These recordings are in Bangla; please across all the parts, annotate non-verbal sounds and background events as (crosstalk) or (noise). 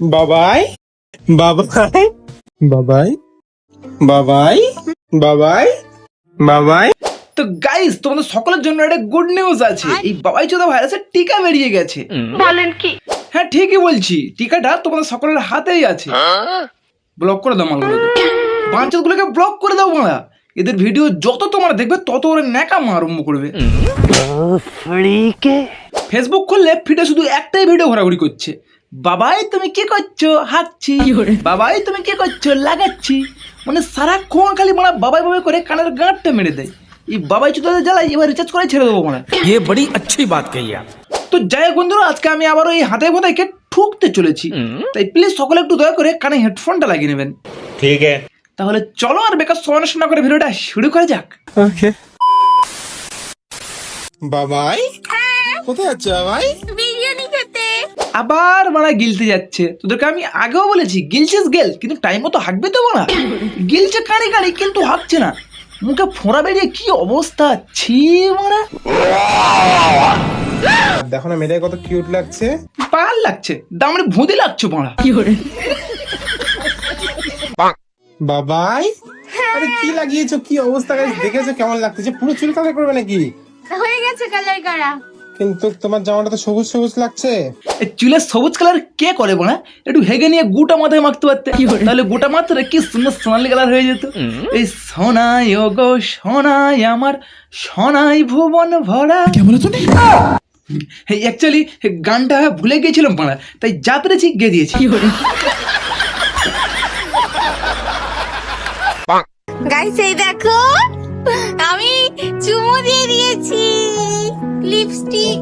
বাবাই বাবাই বাবাই। বাবাই বাবাই বাবাই। তো গাইস তোমাদের সকলের জন্য একটা গুড নিউজ আছে। এই বাবাই চোদা ভাইরাসের টিকা বেরিয়ে গেছে। বলেন কি? হ্যাঁ ঠিকই বলছি। টিকাটা তোমাদের সকলের হাতেই আছে। ব্লক করে দাও মালগুলোকে। বাঞ্চাতগুলোকে ব্লক করে দাও মারা এদের ভিডিও যত তোমরা দেখবে তত ওরা ন্যাকা আরম্ভ করবে। ফেসবুক খুললে ফিডে শুধু একটাই ভিডিও ঘোরাঘুরি করছে। বাবাই তুমি কি করছো হাঁকছি বাবাই তুমি কি করছো লাগাচ্ছি মানে সারাক্ষণ খালি মানে বাবাই বাবাই করে কানের গাঁটটা মেরে দেয় এই বাবাই চুদাদের জ্বালাই এবার রিচার্জ করে ছেড়ে দেবো মানে ये बड़ी अच्छी बात कही आप তো যাই হোক বন্ধুরা আজকে আমি আবারও এই হাতে বোতাইকে ঠুকতে চলেছি তাই প্লিজ সকলে একটু দয়া করে কানে হেডফোনটা লাগিয়ে নেবেন ঠিক আছে তাহলে চলো আর বেকার সমালোচনা করে ভিডিওটা শুরু করা যাক ওকে বাবাই কোথায় যাচ্ছ বাবাই বিরিয়ানি খেতে আবার মারা গিলতে যাচ্ছে। তোদেরকে আমি আগেও বলেছি গিলছিস গেল কিন্তু টাইম মতো হাঁকবে তো মারা। গিলছে কারি কারি কিন্তু হাঁকছে না। মুখে ফোঁড়া বেরিয়ে কি অবস্থা? ছি মারা। দেখো না মেয়েটা কত কিউট লাগছে। পাল লাগছে দামড়ে ভুঁদি লাগছে মারা। কি করে? বাবাই আরে কি লাগিয়েছো কি অবস্থা গাইস দেখেছ কেমন লাগতেছে পুরো চুল কালার করবে নাকি? হয়ে গেছে কালার করা। কিন্তু তোমার জামাটা তো সবুজ সবুজ লাগছে। চুলের সবুজ কালার কে করে বোনা? একটু হেগে নিয়ে গোটা মাথায় মাখতে পারতে। তাহলে গোটা মাথায় কি সুন্দর সোনালি কালার হয়ে যেত। এই সোনাই ও গো সোনাই আমার সোনাই ভুবন ভরা। অ্যাকচুয়ালি গানটা ভুলে গিয়েছিলাম পাড়া তাই যা পেরেছি গেয়ে দিয়েছি। গাইস এই দেখো। আমি চুমু দিয়ে দিয়েছি। লিপস্টিক।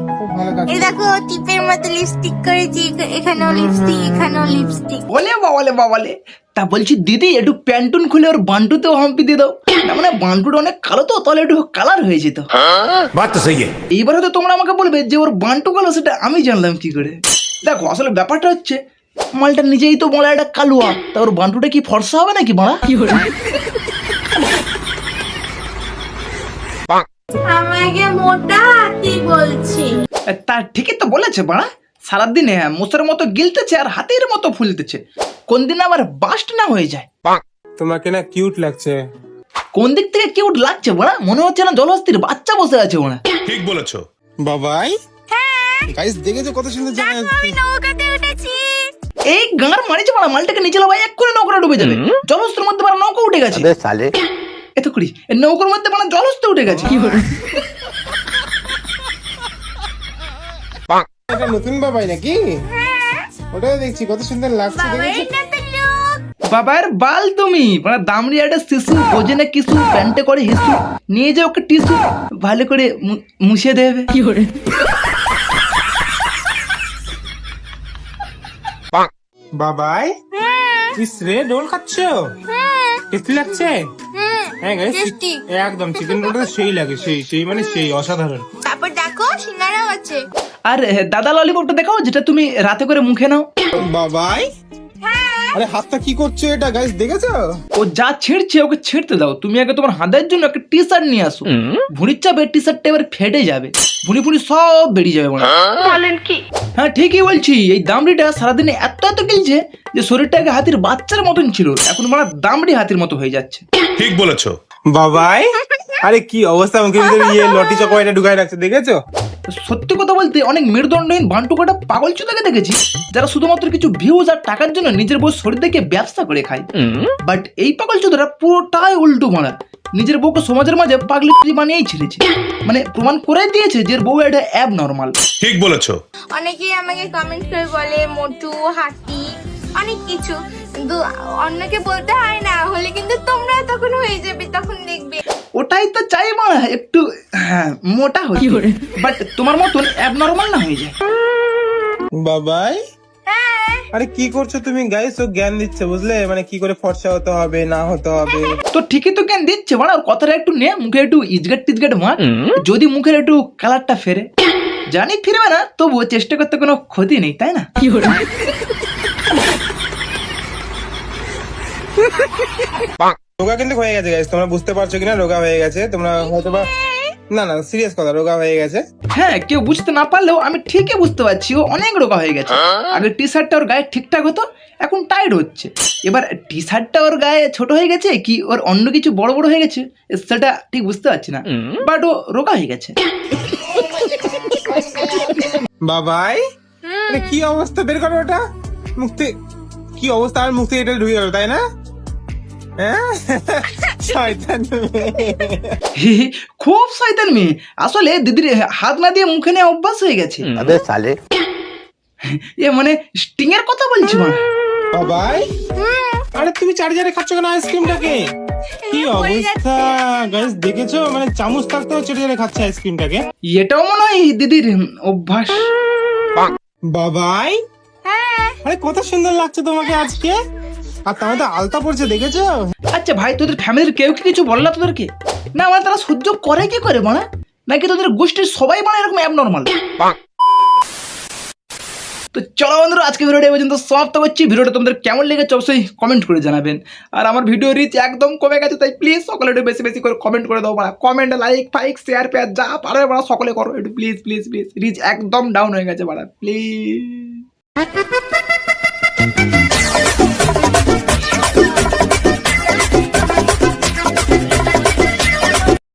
এ দেখো টিপের মতো লিপস্টিক করেছি এখানেও লিপস্টিক এখানেও লিপস্টিক। বলে বাবালে বাবালে তা বলছি দিদি একটু প্যান্টুন খুলে ওর বান্টুতেও হাম্পি দিয়ে দাও। মানে বান্টুটা অনেক কালো তো তাহলে একটু কালার হয়ে যেত। এইবার তো তোমরা আমাকে বলবে যে ওর বান্টু কালো সেটা আমি জানলাম কি করে। দেখো আসলে ব্যাপারটা হচ্ছে মালটা নিজেই তো মলা একটা কালুয়া। তা ওর বান্টুটা কি ফর্সা হবে নাকি বাড়া? কি আমাকে মোটা হাতি বলছি। তা ঠিকই তো বলেছে বাড়া। সারাদিনে মোষের মতো গিলতেছে আর হাতের মতো ফুলতেছে। কোন দিন আবার বাস্ট না হয়ে যায়? তোমাকে না কিউট লাগছে। কোন দিক থেকে কিউট লাগছে বাড়া? মনে হচ্ছে না জলহস্তির বাচ্চা বসে আছে ওরা ঠিক বলেছ। বাবাই। গাইস দেখেছ কত সুন্দর নৌকাতে উঠেছি। এই গাঁর মারিছে বাড়া মালটাকে নিচে লাভাই এক করে নৌকোটা ডুবে যাবে। জলহস্তির মধ্যে বাড়া নৌকা উঠে গেছে। এত করি এ নৌকার মধ্যে বাড়া জলহস্তি উঠে গেছে। কি এটা নতুন বাবাই নাকি? ওটাই দেখছি কত সুন্দর লাগছে বাবার বাল তুমি। মানে দামড়ি একটা শিশু বোঝে না কিছু প্যান্টে করে হিসু। নিয়ে যাও ওকে টিসু। ভালো করে মুছে দেবে। কি করে বাবাই ইস রে রোল খাচ্ছো? টেস্টি লাগছে? হ্যাঁ গাইস টেস্টি একদম চিকেন রোলটা সেই লাগে সেই সেই মানে সেই অসাধারণ। তারপর দেখো সিঙ্গারাও আছে। আর দাদা ললিপপটা দেখাও যেটা তুমি রাতে করে মুখে নাও। বাবাই। আরে হাতটা কি করছে এটা গাইস দেখেছ? ও যা ছিঁড়ছে ওকে ছিঁড়তে দাও। তুমি আগে তোমার হাতের জন্য একটা টি শার্ট নিয়ে আসো। ভুঁড়ির চাপে টি শার্টটা এবার ফেটে যাবে। ভুঁড়ি ফুড়ি সব বেরিয়ে যাবে মনে হয়। বলেন কি? হ্যাঁ ঠিকই বলছি। এই দামড়িটা সারাদিনে এত এত গিলছে যে শরীরটা আগে হাতির বাচ্চার মতন ছিল। এখন মানে দামড়ি হাতির মতো হয়ে যাচ্ছে। ঠিক বলেছ। বাবাই। আরে কি অবস্থা মুখের ভিতরে ইয়ে (laughs) লটি চকোয়াটা ঢুকাই রাখছে দেখেছ? সত্যি কথা বলতে অনেক মেরুদণ্ডহীন বান্টুকাটা পাগল চোদাকে দেখেছি যারা শুধুমাত্র কিছু ভিউজ আর টাকার জন্য নিজের বউ শরীর দেখে ব্যবসা করে খায়। বাট এই পাগল চোদারা পুরোটাই উল্টো মারা নিজের বউকে সমাজের মাঝে পাগলি বানিয়েই ছেড়েছে। মানে প্রমাণ করে দিয়েছে যে এর বউ এটা অ্যাব নর্মাল ঠিক বলেছ। অনেকেই আমাকে কমেন্ট করে বলে মোটু হাতি অনেক কিছু। কিন্তু অন্যকে বলতে হয় না হলে কিন্তু তোমরা তখন হয়ে যাবে তখন দেখবে। ওটাই তো চাই মারা একটু হ্যাঁ, মোটা হতে। বাট তোমার মতন অ্যাব নর্মাল না হয়ে যায়। বাবাই? হ্যাঁ। আরে কি করছ তুমি? গাইস ও জ্ঞান দিচ্ছে বুঝলে? মানে কি করে ফর্সা হতে হবে না হতে হবে? (laughs) তো ঠিকই তো জ্ঞান দিচ্ছে মানে ওর কথাটা একটু নে মুখে একটু ইজগাট টিজগাট মার। যদি মুখের একটু কালারটা ফেরে। (coughs) জানি ফিরবে না তবুও চেষ্টা করতে কোনো ক্ষতি নেই তাই না? (laughs) রোগা কিন্তু হয়ে গেছে গাইস তোমরা বুঝতে পারছ কিনা? রোগা হয়ে গেছে। তোমরা হয়তো বা না না সিরিয়াস কথা রোগা হয়ে গেছে। হ্যাঁ কেউ বুঝতে না পারলেও আমি ঠিকই বুঝতে পারছি ও অনেক রোগা হয়ে গেছে। আগে টি শার্টটা ওর গায়ে ঠিকঠাক হতো এখন টাইট হচ্ছে। এবার টি শার্টটা ওর গায়ে ছোট হয়ে গেছে কি ওর অন্য কিছু বড় বড় হয়ে গেছে? সেটা ঠিক বুঝতে পারছি না। বাট ও রোগা হয়ে গেছে। বাবাই? আরে কি অবস্থা? বের করো ওটা। থেকে কি অবস্থা? আর মুখ থেকে এটা ঢুকে গেল তাই না? (laughs) (laughs) খুব শয়তান মেয়ে আসলে দিদির হাত না দিয়ে মুখে নিয়ে অভ্যাস হয়ে গেছে। সালে। (laughs) এ মানে স্টিং এর কথা বলছি মা। বাবাই। আরে তুমি চার্জারে খাচ্ছ কেন আইসক্রিমটাকে? কি অবস্থা। গাইস দেখেছ? মানে চামচ থাকতেও চার্জারে খাচ্ছে আইসক্রিমটাকে। এটাও মনে হয় দিদির অভ্যাস। বাবাই। হ্যাঁ। আরে কত সুন্দর লাগছে তোমাকে আজকে। আর তার মধ্যে আলতা পড়ছে, দেখেছ? আচ্ছা ভাই, তোদের ফ্যামিলির কেউ কি কিছু বললা তোদেরকে? না মানে তারা সহ্য করে কি করে মানে? নাকি তোদের গোষ্ঠীর সবাই মানে এরকম অ্যাবনর্মাল তো চলো বন্ধুরা, আজকে ভিডিওটা পর্যন্ত সমাপ্ত করছি। ভিডিওটা তোমাদের কেমন লেগেছে অবশ্যই কমেন্ট করে জানাবেন। আর আমার ভিডিও রিচ একদম কমে গেছে, তাই প্লিজ সকলে একটু বেশি বেশি করে কমেন্ট করে দাও বাড়া কমেন্ট লাইক ফাইক শেয়ার পেয়ার যা পারো বাড়া সকলে করো। একটু প্লিজ প্লিজ প্লিজ রিচ একদম ডাউন হয়ে গেছে বাড়া প্লিজ